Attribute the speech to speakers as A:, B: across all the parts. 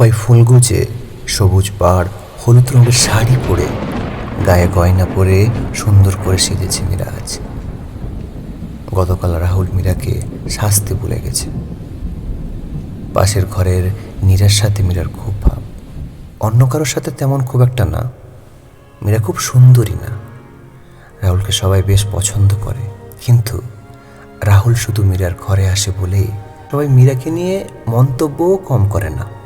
A: খোপায় ফুল গুজে সবুজ পাড়, হলুদ রঙের শাড়ি পরে গায়ে গয়না পরে সুন্দর করে সেজেছে মিরাজ। গতকাল রাহুল মীরাকে শাস্তি ভুলে গেছে। পাশের ঘরের নীরার সাথে মীরার খুব ভাব। অন্য কারোর সাথে তেমন খুব একটা না। মীরা খুব সুন্দরী না। রাহুলকে সবাই বেশ পছন্দ করে। কিন্তু রাহুল শুধু মীরার ঘরে আসে বলেই সবাই মীরাকে নিয়ে মন্তব্যও কম করে না।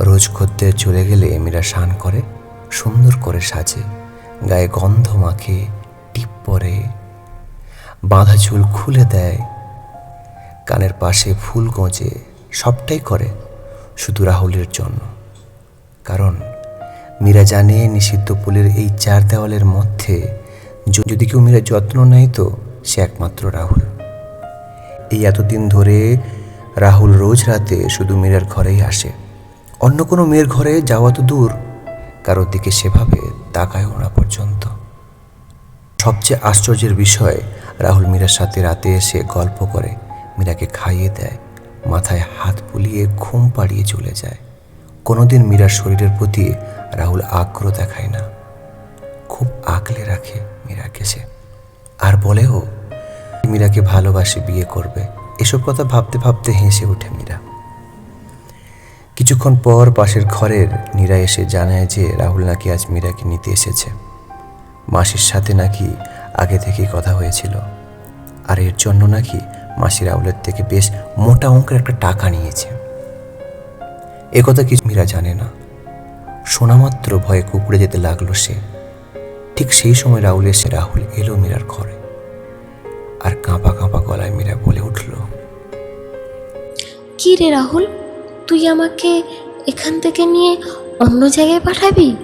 A: রোজ খদ্দের চলে গেলে মীরা স্নান করে, সুন্দর করে সাজে। গায়ে গন্ধ মাখে, টিপ পরে। বাঁধা চুল খুলে দেয়। কানের পাশে ফুল গোঁজে, সবটাই করে শুধু রাহুলের জন্য। কারণ মীরা জানে নিষিদ্ধ ফুলের এই চার দেওয়ালের মধ্যে যদি কেউ মীরা যত্ন নেয় তো সে একমাত্র রাহুল। এই এতদিন ধরে রাহুল রোজ রাতে শুধু মীরার ঘরেই আসে। অন্য কোনো মেয়ের ঘরে যাওয়া তো দূর। কারোর দিকে সেভাবে তাকায়ও না পর্যন্ত। সবচেয়ে আশ্চর্যের বিষয়, রাহুল মীরার সাথে রাতে এসে গল্প করে। মীরাকে খাইয়ে দেয়, মাথায় হাত বুলিয়ে ঘুম পাড়িয়ে চলে যায়। কোনোদিন মীরার শরীরের প্রতি রাহুল আগ্রহ দেখায় না। খুব আগলে রাখে মীরাকে সে। আর বলেও, মীরাকে ভালোবাসে, বিয়ে করবে। এসব কথা ভাবতে ভাবতে হেসে ওঠে মীরা। কিছুক্ষণ পর পাশের ঘরের নীরা এসে জানায় যে রাহুল নাকি আজ মীরাকে নিতে এসেছে। মাসির সাথে নাকি আগে থেকেই কথা হয়েছিল। আর এর জন্য নাকি মাসি রাহুলের থেকে বেশ মোটা অঙ্কের একটা টাকা নিয়েছে। এ কথা কিছু মীরা জানে না। শোনামাত্র ভয়ে কুকুরে যেতে লাগল সে। ঠিক সেই সময় রাহুল এসে রাহুল এলো মীরার ঘরে। আর কাঁপা কাঁপা গলায় মীরা বলে উঠল,
B: কি রে রাহুল? তুই আমাকে এখান থেকে নিয়ে অন্য জায়গায় পাঠাবি?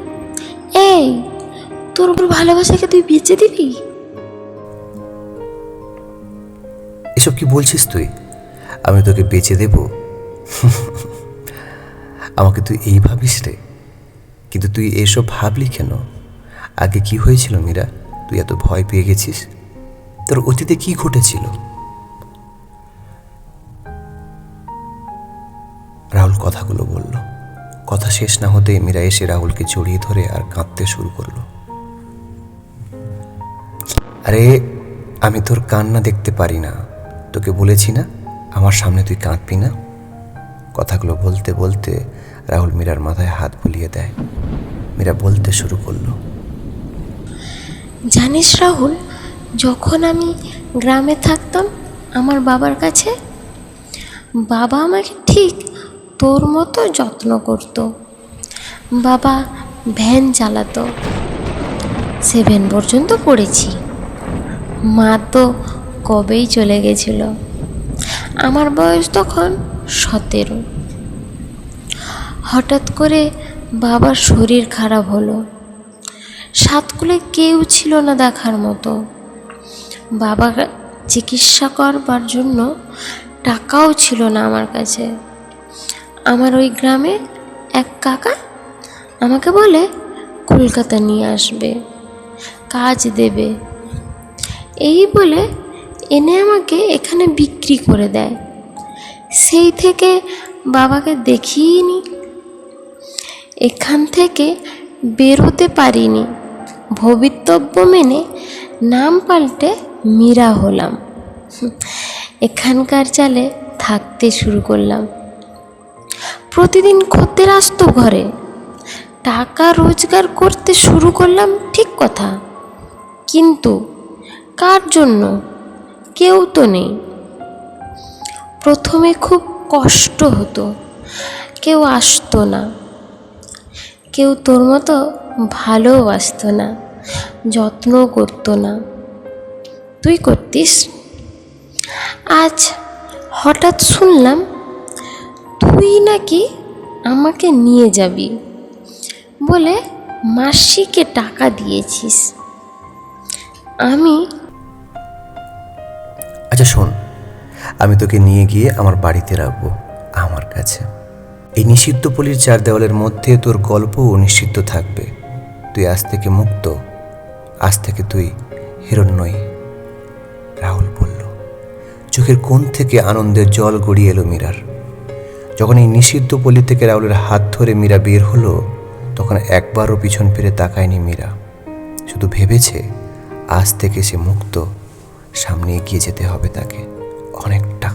B: এই, তোর উপর ভালোবাসাকে তুই বেঁচে দিবি?
A: এসব কি বলছিস তুই? আমি তোকে বেঁচে দেব? আমাকে তুই এই ভাবিস রে। কিন্তু তুই এসব ভাবলি কেন? আগে কি হয়েছিল মীরা? তুই এত ভয় পেয়ে গেছিস? তোর অতীতে কি ঘটেছিল? রাহুল কথাগুলো বলল। কথা শেষ না হতেই মীরা এসে রাহুলকে জড়িয়ে ধরে আর কাঁদতে শুরু করল। আরে, আমি তোর কান্না দেখতে পারি না। তোকে বলেছি না, আমার সামনে তুই কাঁদবি না? কথাগুলো বলতে বলতে রাহুল মীরার মাথায় হাত বুলিয়ে দেয়। মীরা বলতে শুরু করল।
B: জানিস রাহুল, যখন আমি গ্রামে থাকতাম আমার বাবার কাছে, বাবা আমাকে ঠিক তোর মতো যত্ন করত। বাবা ভ্যান চালাতো। সেভেন পর্যন্ত পড়েছি। মা তো কবেই চলে গেছিল। আমার বয়স তখন সতেরো। হঠাৎ করে বাবার শরীর খারাপ হলো। সাতকুলে কেউ ছিল না দেখার মতো। বাবা চিকিৎসা করবার জন্য টাকাও ছিল না আমার কাছে। আমার ওই গ্রামে এক কাকা আমাকে বলে, কলকাতা নিয়ে আসবে, কাজ দেবে। এই বলে এনে আমাকে এখানে বিক্রি করে দেয়। সেই থেকে বাবাকে দেখিনি। এখান থেকে বেরোতে পারিনি। ভবিতব্য মেনে নাম পাল্টে মীরা হলাম। এখানকার চালে থাকতে শুরু করলাম। প্রতিদিন খদ্দের আসতো ঘরে। টাকা রোজগার করতে শুরু করলাম ঠিক কথা। কিন্তু কার জন্য? কেউ তো নেই। প্রথমে খুব কষ্ট হতো। কেউ আসতো না। কেউ তোর মতো ভালোবাসতো না। যত্ন করতো না। তুই করতিস? আজ হঠাৎ শুনলাম তুই নাকি আমাকে নিয়ে যাবি বলে মাসিকে টাকা দিয়েছিস। আমি
A: আচ্ছা শোন। আমি তোকে নিয়ে গিয়ে আমার বাড়িতে রাখব, আমার কাছে। এই নিষিদ্ধ পলির চার দেওয়ালের মধ্যে তোর গল্পও নিষিদ্ধ থাকবে। তুই আজ থেকে মুক্ত। আজ থেকে তুই হিরণ্যই রাহুল বলল, চোখের কোণ থেকে আনন্দের জল গড়িয়ে এলো মীরার। যখন এই নিষিদ্ধ পল্লী থেকে রাহুলের হাত ধরে মীরা বের হলো, তখন একবারও পিছন ফিরে তাকায়নি মীরা। শুধু ভেবেছে, আজ থেকে সে মুক্ত, সামনে এগিয়ে যেতে হবে তাকে, অনেকটা।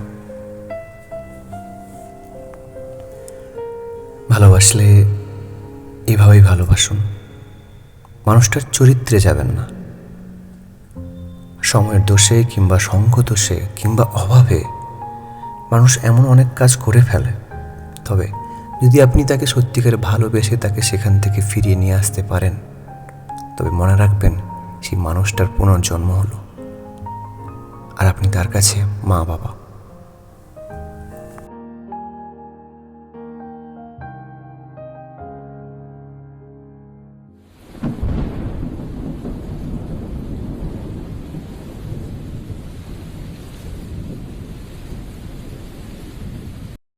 A: ভালোবাসলে এভাবেই ভালোবাসুন। মানুষটার চরিত্রে যাবেন না। সময়ের দোষে কিংবা সঙ্গ দোষে কিংবা অভাবে মানুষ এমন অনেক কাজ করে ফেলে। তবে যদি আপনি তাকে সত্যিকার ভালোবেসে তাকে সেখান থেকে ফিরিয়ে নিয়ে আসতে পারেন, তবে মনে রাখবেন, সেই মানুষটার পুনর্জন্ম হলো। আর আপনি তার কাছে মা বাবা